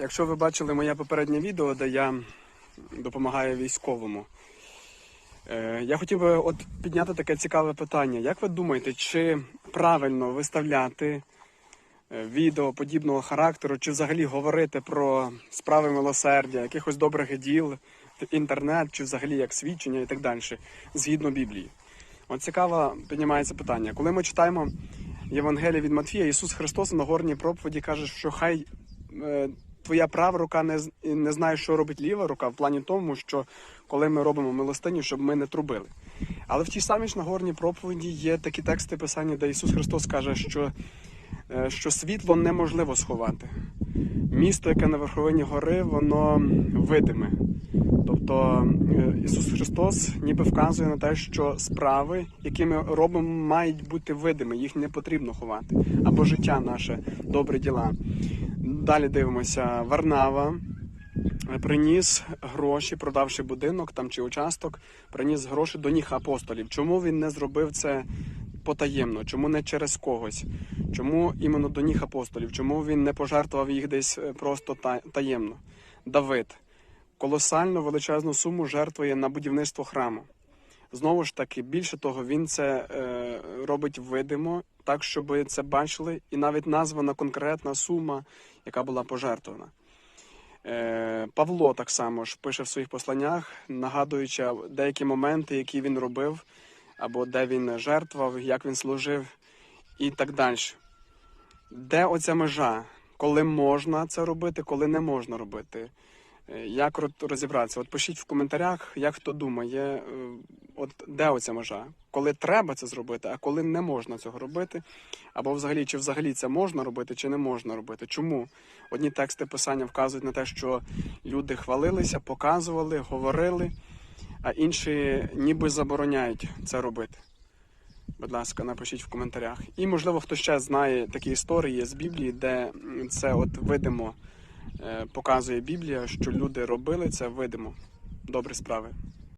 Якщо ви бачили моє попереднє відео, де я допомагаю військовому, е, я хотів би от підняти таке цікаве питання. Як ви думаєте, чи правильно виставляти е, відео подібного характеру, чи взагалі говорити про справи милосердя, якихось добрих діл, інтернет, чи взагалі як свідчення і так далі, згідно Біблії? От цікаво піднімається питання. Коли ми читаємо Євангеліє від Матфія, Ісус Христос на горній проповіді каже, що хай е, твоя права рука не, не знає, що робить ліва рука, в плані тому, що коли ми робимо милостиню, щоб ми не трубили. Але в тій самій ж Нагорній проповіді є такі тексти писання, де Ісус Христос каже, що, е, що світло неможливо сховати. Місто, яке на верховині гори, воно видиме. Тобто е, Ісус Христос ніби вказує на те, що справи, які ми робимо, мають бути видимі, їх не потрібно ховати. Або життя наше, добрі діла. Далі дивимося, Варнава приніс гроші, продавши будинок там чи участок, приніс гроші до ніг апостолів. Чому він не зробив це потаємно? Чому не через когось? Чому іменно до ніг апостолів? Чому він не пожертвував їх десь е, просто таємно? Давид колосальну величезну суму жертвує на будівництво храму. Знову ж таки, більше того, він це е, робить видимо, так, щоб це бачили, і навіть названа конкретна сума, яка була пожертвована. Е, Павло так само ж пише в своїх посланнях, нагадуючи деякі моменти, які він робив, або де він жертвував, як він служив, і так далі. Де оця межа? Коли можна це робити, коли не можна робити? Е, Як розібратися? От пишіть в коментарях, як хто думає, е, от де оця межа? Коли треба це зробити, а коли не можна цього робити, або взагалі, чи взагалі це можна робити, чи не можна робити. Чому? Одні тексти писання вказують на те, що люди хвалилися, показували, говорили, а інші ніби забороняють це робити. Будь ласка, напишіть в коментарях. І можливо, хто ще знає такі історії з Біблії, де це от видимо е, показує Біблія, що люди робили це видимо. Добрі справи.